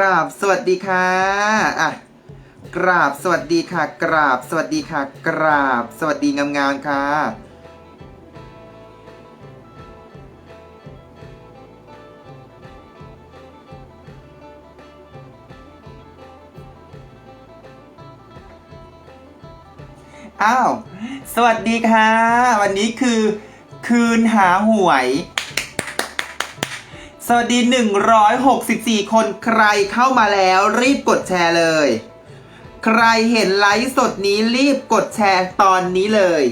ราบสวัสดีค่ะอะกราบสวัสดีค่ะ กราบสวัสดีค่ะ กราบสวัสดีงามๆค่ะอ้าว สวัสดีค่ะ วันนี้คือคืนหาหวย สวัสดี 164 คนใครเข้ามาแล้วรีบกดแชร์เลย ใครเห็นไลฟ์สดนี้รีบกดแชร์ตอนนี้เลย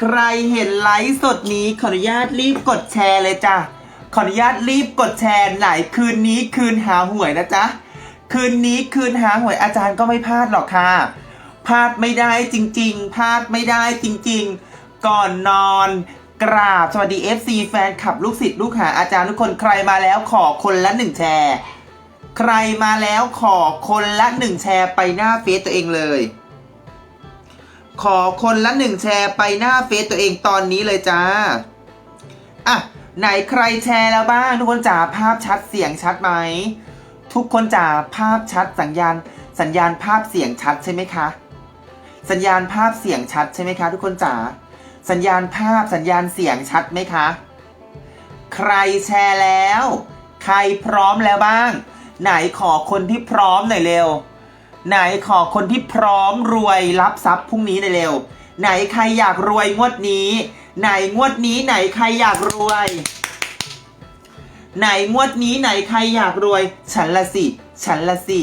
ใครเห็นไลฟ์สดนี้ขออนุญาตรีบกดแชร์เลยจ้ะ ขออนุญาตรีบกดแชร์ไหนคืนนี้คืนหาหวยนะจ๊ะ คืนนี้คืนหาหวยอาจารย์ก็ไม่พลาดหรอกค่ะพลาดไม่ได้จริง ๆพลาดไม่ได้จริง ๆ ก่อนนอน กราบสวัสดี FC แฟนคลับลูกศิษย์ลูกหาอาจารย์ทุกคนใครมาแล้วขอคนละหนึ่งแชร์ ใครมาแล้วขอคนละหนึ่งแชร์ไปหน้าเฟซตัวเองเลย ขอคนละหนึ่งแชร์ไปหน้าเฟซตัวเองตอนนี้เลยจ้าอะไหนใครแชร์แล้วบ้าง ทุกคนจ๋าภาพชัดเสียงชัดไหมทุกคนจ๋าภาพชัดสัญญาณ สัญญาณภาพเสียงชัดใช่ไหมคะ สัญญาณภาพเสียงชัดใช่ไหมคะ ทุกคนจ๋า สัญญาณภาพสัญญาณเสียงชัดไหมคะ ใครแชร์แล้ว ใครพร้อมแล้วบ้าง ไหนขอคนที่พร้อมหน่อยเร็ว ไหนขอคนที่พร้อมรวยรับทรัพย์พรุ่งนี้หน่อยเร็ว ไหนใครอยากรวยงวดนี้ ไหนงวดนี้ไหนใครอยากรวย ไหนงวดนี้ไหนใครอยากรวย ฉันละสิ ฉันละสิ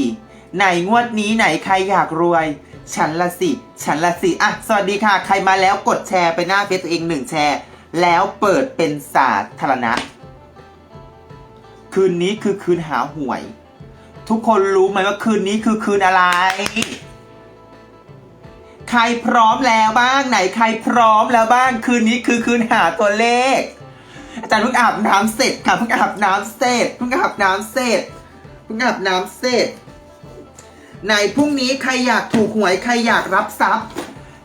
ไหนงวดนี้ไหนใครอยากรวย ฉันละสิ ฉันละสิ อะ สวัสดีค่ะ ใครมาแล้วกดแชร์ไปหน้าเฟซตัวเองหนึ่งแชร์ แล้วเปิดเป็นสาธารณะ คืนนี้คือคืนหาหวย ทุกคนรู้ไหมว่าคืนนี้คือคืนอะไร ใครพร้อมแล้วบ้างไหนใครพร้อมแล้วบ้าง คืนนี้คือคืนหาตัวเลขอาจารย์เพิ่งอาบน้ำเสร็จค่ะเพิ่งอาบน้ำเสร็จเพิ่งอาบน้ำเสร็จเพิ่งอาบน้ำเสร็จ ไหนพรุ่งนี้ใครอยากถูกหวยใครอยากรับทรัพย์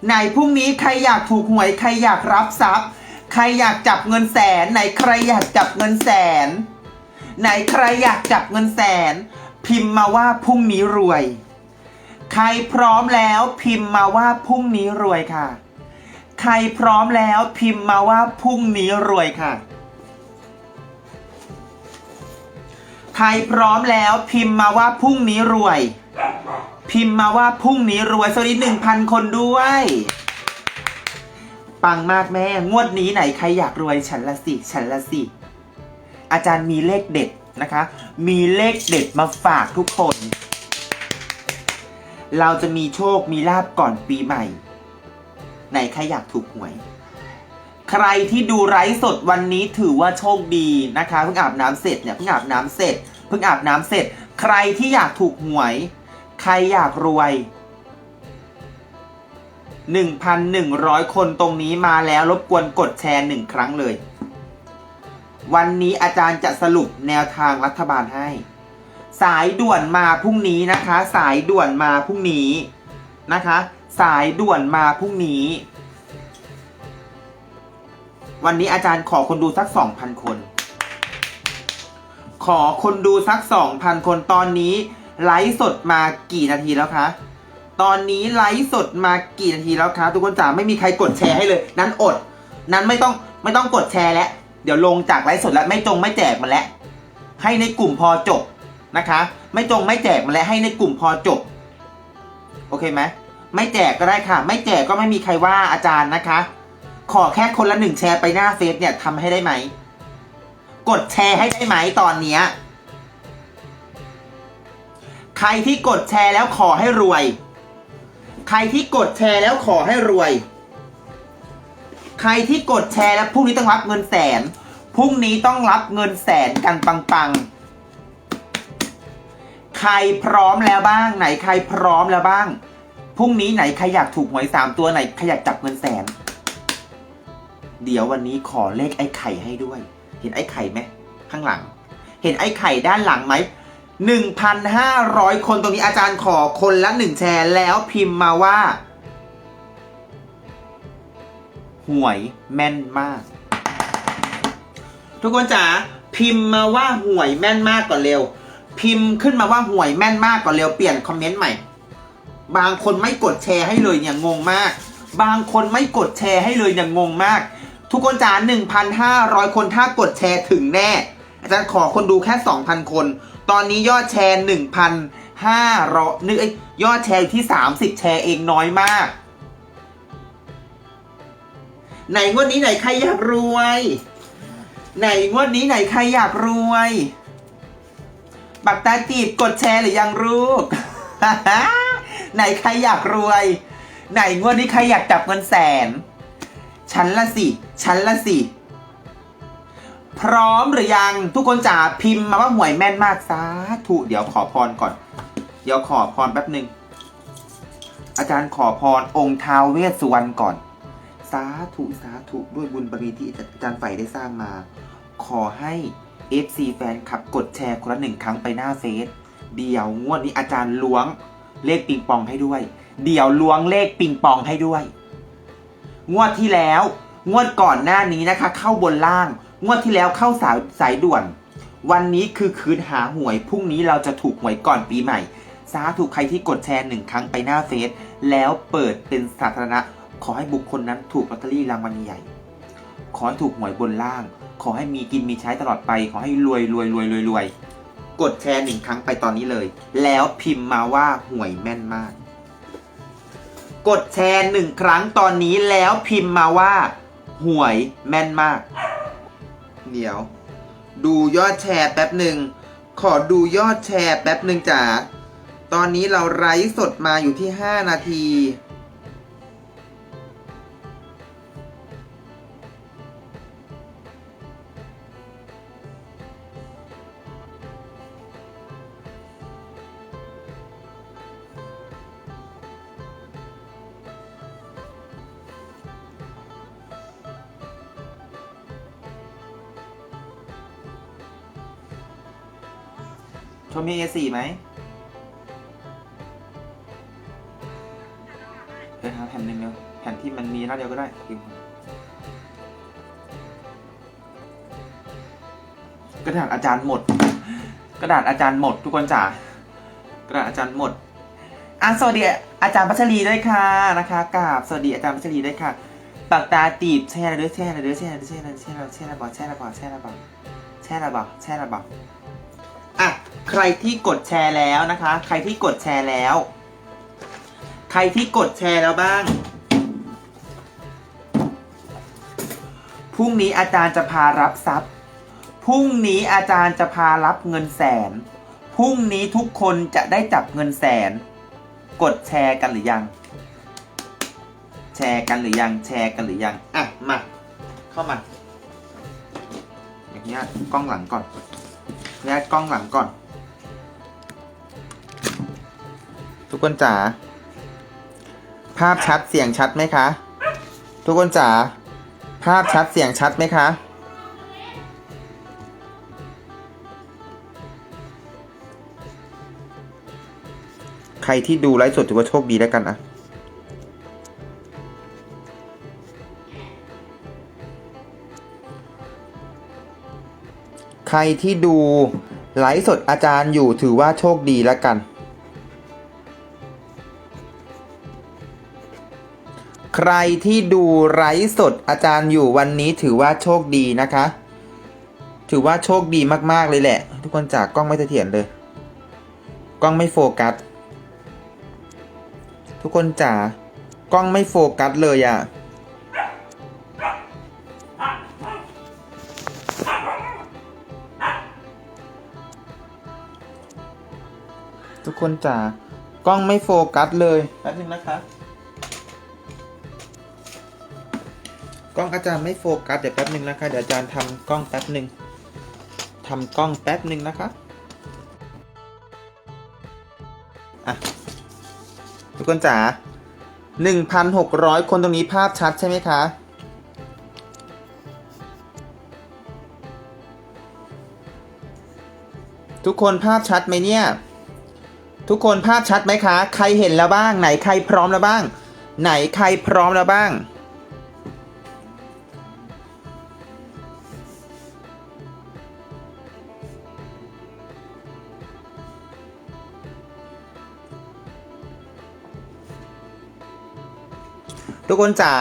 ไหนพรุ่งนี้ใครอยากถูกหวยใครอยากรับทรัพย์ ใครอยากจับเงินแสนไหนใครอยากจับเงินแสน ไหนใครอยากจับเงินแสน พิมพ์มาว่าพรุ่งนี้รวย ใครพร้อมแล้วพิมพ์มาว่าพรุ่งนี้รวยค่ะ ใครพร้อมแล้วพิมพ์มาว่าพรุ่งนี้รวยค่ะใครพร้อมแล้วพิมพ์มาว่าพรุ่งนี้รวย พิมพ์มาว่าพรุ่งนี้รวยสวัสดีหนึ่งพันคนด้วย ปังมากแม่ งวดนี้ไหนใครอยากรวยฉันละสิ ฉันละสิ อาจารย์มีเลขเด็ดนะคะ มีเลขเด็ดมาฝากทุกคน เราจะมีโชคมีลาบก่อนปีใหม่ ไหนใครอยากถูกหวย ใครที่ดูไร้สดวันนี้ถือว่าโชคดีนะคะเพิ่งอาบน้ำเสร็จเนี่ยเพิ่งอาบน้ำเสร็จเพิ่งอาบน้ำเสร็จ ใครที่อยากถูกหวย ใครอยากรวย 1,100 คนตรงนี้มาแล้วรบกวนกดแชร์หนึ่งครั้งเลย วันนี้อาจารย์จะสรุปแนวทางรัฐบาลให้ สายด่วนมาพรุ่งนี้นะคะ สายด่วนมาพรุ่งนี้นะคะ สายด่วนมาพรุ่งนี้ วันนี้อาจารย์ขอคนดูสัก 2,000 คน ขอคนดูสัก 2,000 คนตอนนี้ ไลฟ์สดมากี่นาทีแล้วคะ ตอนนี้ไลฟ์สดมากี่นาทีแล้วคะ ทุกคนจ๋าไม่มีใครกดแชร์ให้เลย นั้นอด นั้นไม่ต้องไม่ต้องกดแชร์แล้ว เดี๋ยวลงจากไลฟ์สดแล้วไม่จงไม่แจกมันแล้ว ให้ในกลุ่มพอจบนะคะ ไม่จงไม่แจกมันแล้วให้ในกลุ่มพอจบ โอเคไหมไม่แจกก็ได้ค่ะ ไม่แจกก็ไม่มีใครว่าอาจารย์นะคะ ขอแค่คนละหนึ่งแชร์ไปหน้าเฟซเนี่ยทำให้ได้ไหม กดแชร์ให้ได้ไหมตอนเนี้ย ใครที่กดแชร์แล้วขอให้รวย ใครที่กดแชร์แล้วขอให้รวย ใครที่กดแชร์แล้วพรุ่งนี้ต้องรับเงินแสน พรุ่งนี้ต้องรับเงินแสนกันปังๆ ใครพร้อมแล้วบ้าง ไหนใครพร้อมแล้วบ้าง พรุ่งนี้ไหนใครอยากถูกหวยสามตัวไหนใครอยากจับเงินแสน เดี๋ยววันนี้ขอเลขไอ้ไข่ให้ด้วย เห็นไอ้ไข่ไหมข้างหลัง เห็นไอ้ไข่ด้านหลังไหม หนึ่งพันห้าร้อยคนตรงนี้อาจารย์ขอคนละหนึ่งแชร์แล้วพิมพ์มาว่า หวยแม่นมาก ทุกคนจ๋าพิมพ์มาว่าหวยแม่นมากก่อนเร็ว พิมพ์ขึ้นมาว่าหวยแม่นมากก่อนเร็วเปลี่ยนคอมเมนต์ใหม่ บางคนไม่กดแชร์ให้เลยเนี่ยงงมาก บางคนไม่กดแชร์ให้เลยเนี่ยงงมาก ทุกคนจ๋า1,500 คนถ้ากดแชร์ถึงแน่ อาจารย์ขอคนดูแค่ 2,000 คน ตอนนี้ยอดแชร์1,500นึกเอ้ยยอดแชร์อยู่ที่30แชร์เองน้อยมาก ไหนงวดนี้ไหนใครอยากรวย ไหนงวดนี้ไหนใครอยากรวยบักตาตีบกดแชร์หรือยังลูกไหนใครอยากรวย ไหนงวดนี้ใครอยากจับเงินแสน ฉันละสิ ฉันละสิ พร้อมหรือยังทุกคนจ๋าพิมพ์มาว่าหวยแม่นมากสาธุเดี๋ยวขอพรก่อน เดี๋ยวขอพรแป๊บหนึ่งอาจารย์ขอพรองค์ท้าวเวสสุวรรณก่อน สาธุสาธุด้วยบุญบารมีที่อาจารย์ไฝ่ได้สร้างมา ขอให้ FC แฟนคลับกดแชร์คนละหนึ่งครั้งไปหน้าเฟซเดี๋ยวงวดนี้อาจารย์ล้วงเลขปิงปองให้ด้วย เดี๋ยวล้วงเลขปิงปองให้ด้วย งวดที่แล้ว งวดก่อนหน้านี้นะคะ เข้าบนล่าง งวดที่แล้วเข้าสายสายด่วน วันนี้คือคืนหาหวยพรุ่งนี้เราจะถูกหวยก่อนปีใหม่สาธุใครที่กดแชร์หนึ่งครั้งไปหน้าเฟซแล้วเปิดเป็นสาธารณะ ขอให้บุคคลนั้นถูกลอตเตอรี่รางวัลใหญ่ ขอให้ถูกหวยบนล่าง ขอให้มีกินมีใช้ตลอดไป ขอให้รวยรวยรวยรวยรวยกดแชร์หนึ่งครั้งไปตอนนี้เลย แล้วพิมพ์มาว่าหวยแม่นมาก กดแชร์หนึ่งครั้งตอนนี้แล้วพิมพ์มาว่าหวยแม่นมาก เดี๋ยว ดูยอดแชร์แป๊บหนึ่ง ขอดูยอดแชร์แป๊บหนึ่งจ้าตอนนี้เราไลฟ์สดมาอยู่ที่ 5 นาที ชมมี A4 ไหมเดี๋ยวหาแผ่นหนึ่งเดียวแผ่นที่มันมีหน้าเดียวก็ได้พิมพ์กระดาษอาจารย์หมด กระดาษอาจารย์หมด ทุกคนจ๋ากระดาษอาจารย์หมดอะสวัสดีอาจารย์พัชรีด้วยค่ะนะคะกราบสวัสดีอาจารย์พัชรีด้วยค่ะปากตาตีบแช่อะด้วยแช่อะด้วยแช่อะด้วยแช่อะไรด้วยแช่อะไรด้วยแช่อะบอกแช่อะบอกแช่อะบอกแช่อะบอกแช่อะบอก ใครที่กดแชร์แล้วนะคะ ใครที่กดแชร์แล้ว ใครที่กดแชร์แล้วบ้าง พรุ่งนี้อาจารย์จะพารับทรัพย์ พรุ่งนี้อาจารย์จะพารับเงินแสน พรุ่งนี้ทุกคนจะได้จับเงินแสน กดแชร์กันหรือยัง แชร์กันหรือยัง แชร์กันหรือยัง อะ มา เข้ามา อย่างเงี้ยกล้องหลังก่อน แยกกล้องหลังก่อน ทุกคนจ๋าภาพชัดเสียงชัดไหมคะ ทุกคนจ๋าภาพชัดเสียงชัดไหมคะ ใครที่ดูไลฟ์สดถือว่าโชคดีแล้วกันนะ ใครที่ดูไลฟ์สดอาจารย์อยู่ถือว่าโชคดีแล้วกัน ใครที่ดูไลฟ์สดอาจารย์อยู่วันนี้ถือว่าโชคดีนะคะ ถือว่าโชคดีมากๆเลยแหละ ทุกคนจากกล้องไม่เสถียรเลย กล้องไม่โฟกัส ทุกคนจ๋ากล้องไม่โฟกัสเลยอะ่ะ ทุกคนจ๋ากล้องไม่โฟกัสเลยแป๊บนึงนะคะกล้องอาจารย์ไม่โฟกัสเดี๋ยวแป๊บนึงนะคะเดี๋ยวอาจารย์ทำกล้องแป๊บนึงทำกล้องแป๊บนึงนะคะอะทุกคนจ๋า1,600 คนตรงนี้ภาพชัดใช่ไหมคะทุกคนภาพชัดไหมเนี่ย ทุกคนภาพชัดไหมคะ ใครเห็นแล้วบ้าง ไหนใครพร้อมแล้วบ้าง ไหนใครพร้อมแล้วบ้าง ทุกคนจ๋า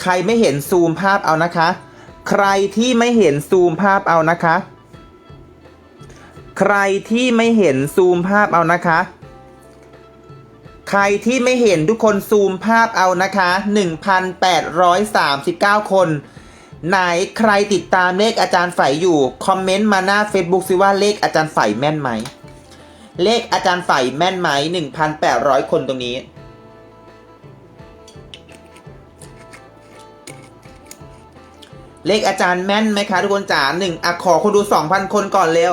ใครไม่เห็นซูมภาพเอานะคะ ใครที่ไม่เห็นซูมภาพเอานะคะ ใครที่ไม่เห็นซูมภาพเอานะคะ ใครที่ไม่เห็นทุกคนซูมภาพเอานะคะ 1,839 คน ไหนใครติดตามเลขอาจารย์ไฝอยู่ คอมเมนต์มาหน้า Facebook ซิว่าเลขอาจารย์ไฝแม่นไหม เลขอาจารย์ไฝแม่นไหม 1,800 คนตรงนี้เลขอาจารย์แม่นไหมคะทุกคนจ๋าหนึ่งอะขอคนดู2,000คนก่อนเร็ว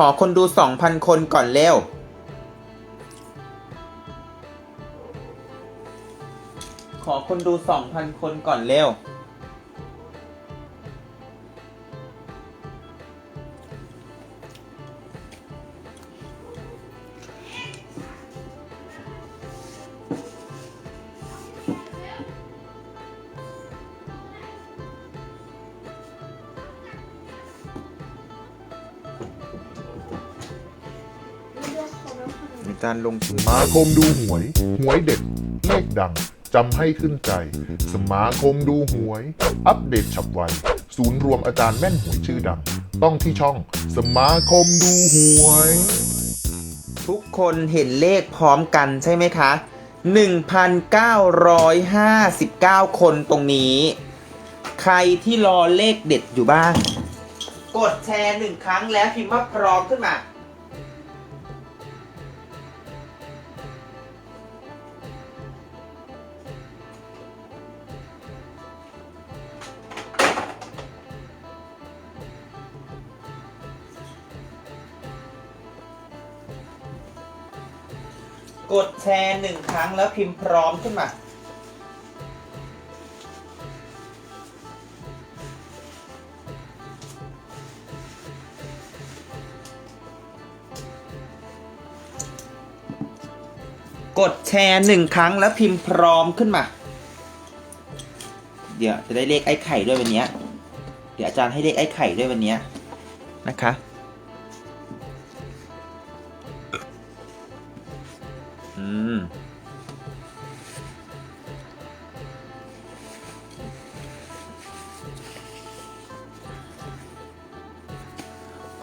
ขอคนดู 2,000 คนก่อนเร็ว ขอคนดู 2,000 คนก่อนเร็ว อาจารย์ลงทุน สมาคมดูหวย หวยเด็ดเลขดัง จำให้ขึ้นใจ สมาคมดูหวย อัปเดตฉับไว ศูนย์รวมอาจารย์แม่นหวยชื่อดัง ต้องที่ช่อง สมาคมดูหวย ทุกคนเห็นเลขพร้อมกันใช่ไหมคะ 1,959 คนตรงนี้ ใครที่รอเลขเด็ดอยู่บ้าง กดแชร์หนึ่งครั้งแล้วพิมพ์ว่าพร้อมขึ้นมา กดแชร์หนึ่งครั้งแล้วพิมพ์พร้อมขึ้นมากดแชร์หนึ่งครั้งแล้วพิมพ์พร้อมขึ้นมา เดี๋ยวจะได้เลขไอ้ไข่ด้วยวันนี้ เดี๋ยวอาจารย์ให้เลขไอ้ไข่ด้วยวันนี้นะคะ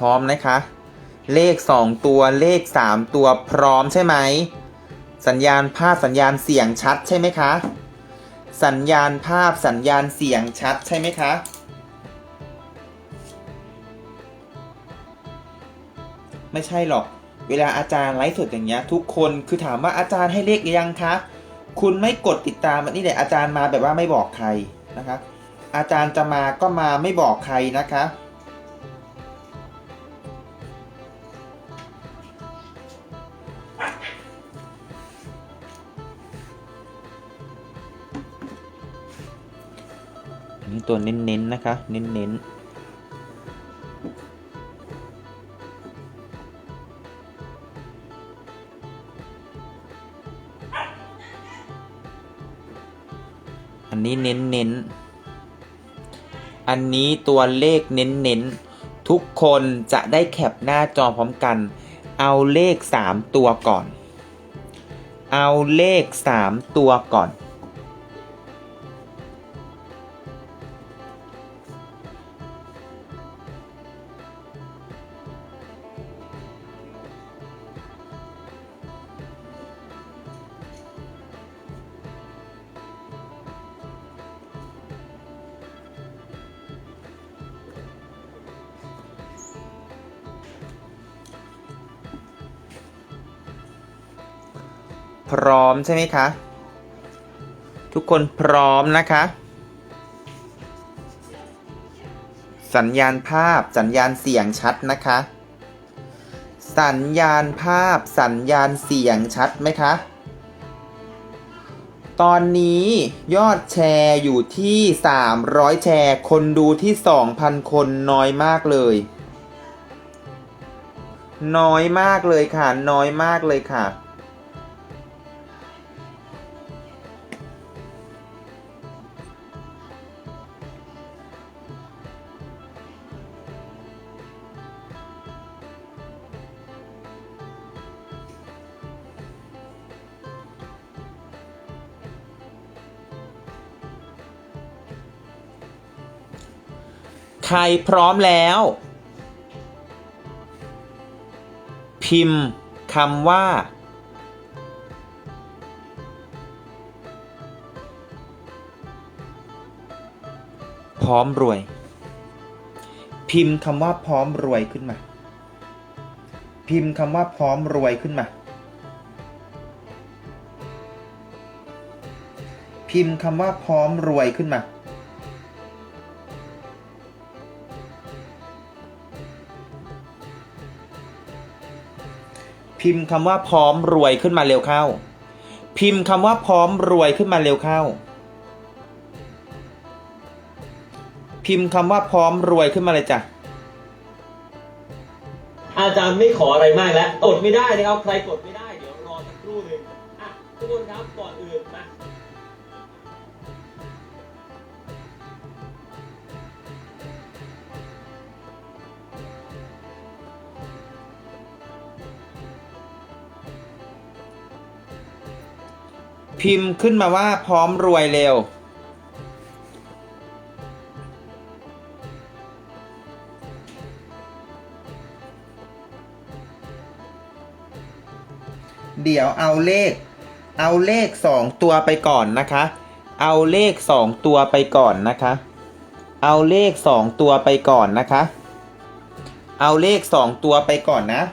ร้อมนะคะ เลขสองตัวเลขสามตัวพร้อมใช่ไหม สัญญาณภาพสัญญาณเสียงชัดใช่ไหมคะ สัญญาณภาพสัญญาณเสียงชัดใช่ไหมคะไม่ใช่หรอก เวลาอาจารย์ไลฟ์สดอย่างเงี้ย ทุกคนคือถามว่าอาจารย์ให้เลขหรือยังคะ คุณไม่กดติดตามนนี่แหละอาจารย์มาแบบว่าไม่บอกใครนะคะ อาจารย์จะมาก็มาไม่บอกใครนะคะ ตัวเน้นๆนะคะ เน้นๆอันนี้เน้นเน้นๆอันนี้ตัวเลขเน้นเน้นๆทุกคนจะได้แคปหน้าจอพร้อมกัน เอาเลข 3 ตัวก่อน เอาเลข 3 ตัวก่อน พร้อมใช่ไหมคะ ทุกคนพร้อมนะคะ สัญญาณภาพสัญญาณเสียงชัดนะคะ สัญญาณภาพสัญญาณเสียงชัดไหมคะ ตอนนี้ยอดแชร์อยู่ที่ 300 แชร์ คนดูที่ 2,000 คนน้อยมากเลยน้อยมากเลยค่ะ น้อยมากเลยค่ะ ครพร้อมแล้ว พิมพ์คำว่า พร้อมรวย พิมพ์คำว่าพร้อมรวยขึ้นมา พิมพ์คำว่าพร้อมรวยขึ้นมาพิมพ์คำว่าพร้อมรวยขึ้นมา พิมพ์คำว่าพร้อมรวยขึ้นมาเร็วเข้า พิมพ์คำว่าพร้อมรวยขึ้นมาเร็วเข้า พิมพ์คำว่าพร้อมรวยขึ้นมาเลยจ้ะอาจารย์ไม่ขออะไรมากแล้วอดไม่ได้นะครับใครกดไม่ พิมพ์ขึ้นมาว่าพร้อมรวยเร็ว เดี๋ยวเอาเลข เอาเลขสองตัวไปก่อนนะคะ เอาเลขสองตัวไปก่อนนะคะ เอาเลขสองตัวไปก่อนนะคะ เอาเลขสองตัวไปก่อนนะ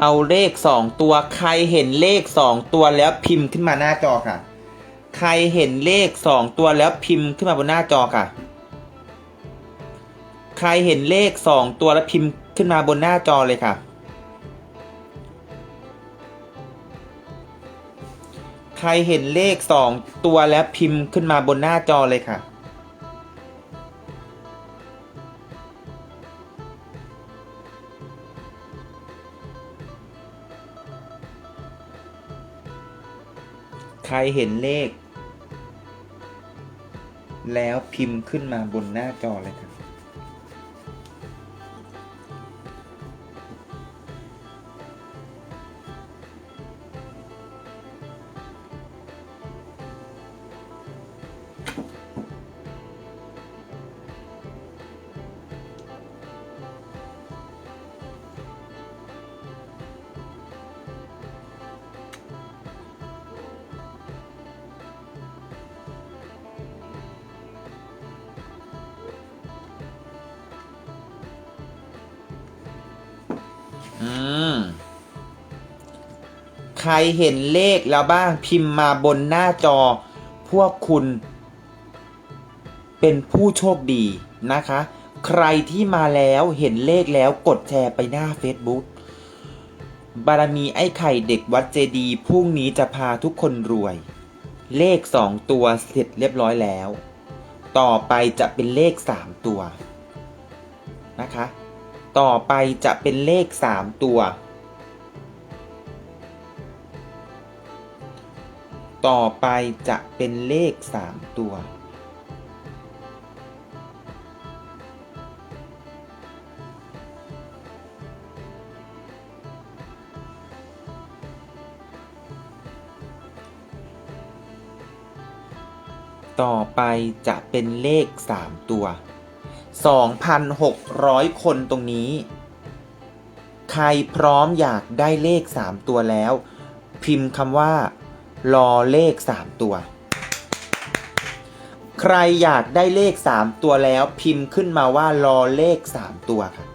เอาเลขสองตัว ใครเห็นเลขสองตัวแล้วพิมพ์ขึ้นมาหน้าจอค่ะ ใครเห็นเลขสองตัวแล้วพิมพ์ขึ้นมาบนหน้าจอค่ะ ใครเห็นเลขสองตัวแล้วพิมพ์ขึ้นมาบนหน้าจอเลยค่ะ ใครเห็นเลขสองตัวแล้วพิมพ์ขึ้นมาบนหน้าจอเลยค่ะ เห็นเลข แล้วพิมพ์ขึ้นมาบนหน้าจอเลยครับ อืม ใครเห็นเลขแล้วบ้างพิมพ์มาบนหน้าจอ พวกคุณเป็นผู้โชคดีนะคะ ใครที่มาแล้วเห็นเลขแล้วกดแชร์ไปหน้า Facebook บารมีไอ้ไข่เด็กวัดเจดีย์พรุ่งนี้จะพาทุกคนรวย เลขสองตัวเสร็จเรียบร้อยแล้ว ต่อไปจะเป็นเลขสามตัวนะคะ ต่อไปจะเป็นเลขสามตัว ต่อไปจะเป็นเลขสามตัว ต่อไปจะเป็นเลขสามตัว 2,600 คนตรงนี้ ใครพร้อมอยากได้เลข 3 ตัวแล้ว พิมพ์คำว่า รอเลข 3 ตัว ใครอยากได้เลข 3 ตัวแล้ว พิมพ์ขึ้นมาว่ารอเลข 3 ตัวค่ะ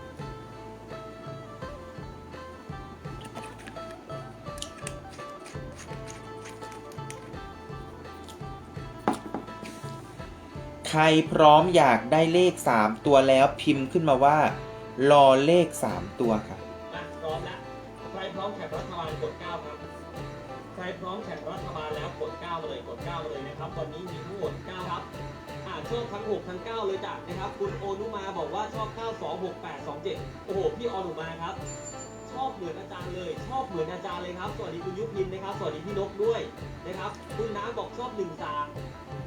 รพร้อมอยากได้เลข 3 ตัวแล้วพิมพ์ขึ้นมาว่า รอเลข 3 ตัวค่ะอะพร้อมแล้วใครพร้อมแข่งรัฐบาลกด9ครับใครพร้อมแข่งรัฐบาลแล้วกด9มาเลยกด9มาเลยนะครับวันนี้มีทั้งหมด9ครับอ่าชอบทั้ง6ทั้ง9เลยจ้ะนะครับ คุณโอนุมาบอกว่าชอบ 9 2 6 8 2 7โอ้โหพี่ออนุมาครับ ชอบเหมือนอาจารย์เลย ชอบเหมือนอาจารย์เลยครับสวัสดีคุณยุพินนะครับสวัสดีพี่นกด้วยนะครับ คุณน้ำบอกชอบ1 3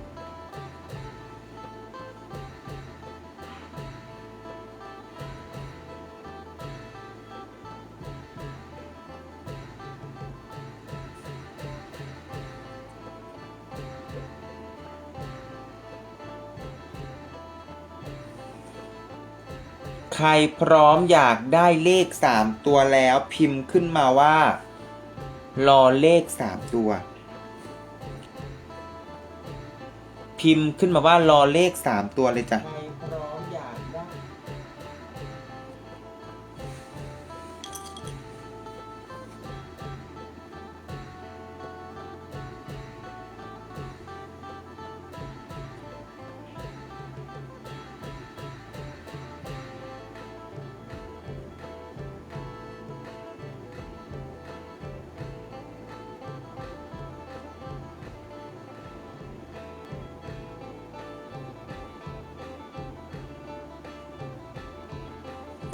ใครพร้อมอยากได้เลข 3 ตัวแล้วพิมพ์ขึ้นมาว่า รอเลข 3 ตัว พิมพ์ขึ้นมาว่ารอเลข 3 ตัวเลยจ้ะ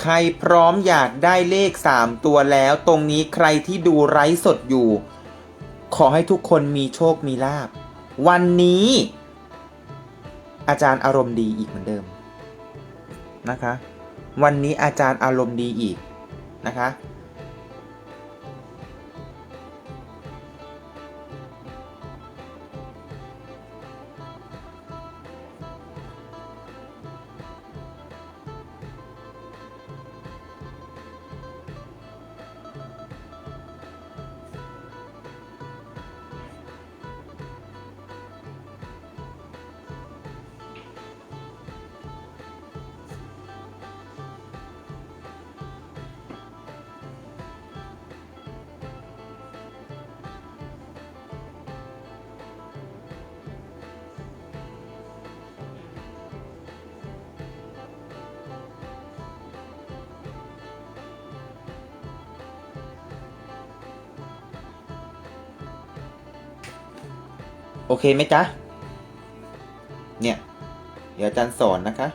ใครพร้อมอยากได้เลข 3 ตัวแล้ว ตรงนี้ใครที่ดูไร้สดอยู่ ขอให้ทุกคนมีโชคมีลาบ วันนี้ อาจารย์อารมณ์ดีอีกเหมือนเดิมนะคะ วันนี้อาจารย์อารมณ์ดีอีกนะคะ โอเคไหมจ๊ะ เนี่ย เดี๋ยวอาจารย์สอนนะคะ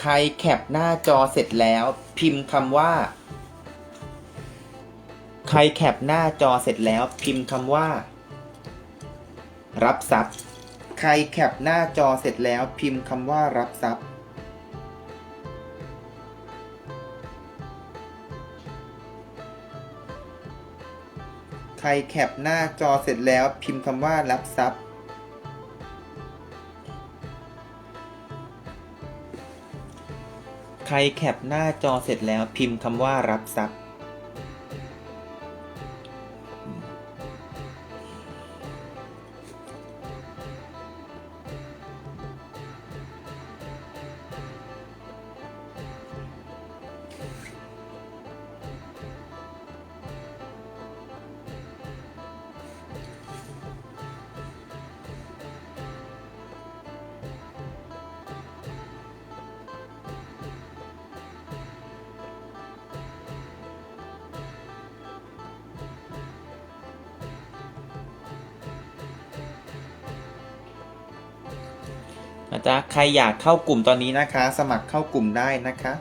ใครแคปหน้าจอเสร็จแล้ว พิมพ์คำว่า ใครแคปหน้าจอเสร็จแล้ว พิมพ์คำว่า รับทรัพย์ ใครแคปหน้าจอเสร็จแล้ว พิมพ์คำว่ารับทรัพย์ ใครแคปหน้าจอเสร็จแล้ว พิมพ์คำว่ารับทรัพย์ ใครแคปหน้าจอเสร็จแล้วพิมพ์คำว่ารับทรัพย์ นะจ๊ะใครอยากเข้ากลุ่มตอนนี้นะคะ สมัครเข้ากลุ่มได้นะคะ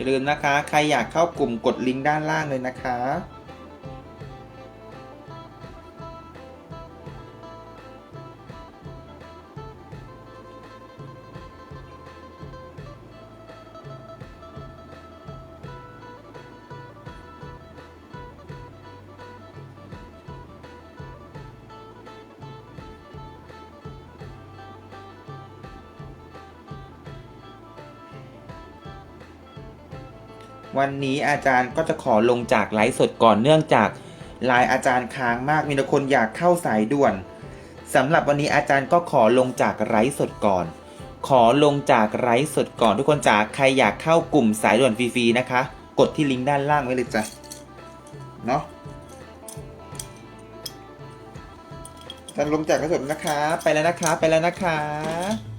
อย่าลืมนะคะ ใครอยากเข้ากลุ่มกดลิงก์ด้านล่างเลยนะคะ วันนี้อาจารย์ก็จะขอลงจากไลฟ์สดก่อนเนื่องจากไลน์อาจารย์ค้างมากมีคนอยากเข้าสายด่วนสำหรับวันนี้อาจารย์ก็ขอลงจากไลฟ์สดก่อน ขอลงจากไลฟ์สดก่อน ทุกคนจ๋าใครอยากเข้ากลุ่มสายด่วนฟรีๆนะคะ กดที่ลิงก์ด้านล่างไว้เลยจ้ะเนาะอาจารย์ลงจากไลฟ์สดนะคะ ไปแล้วนะคะ ไปแล้วนะคะ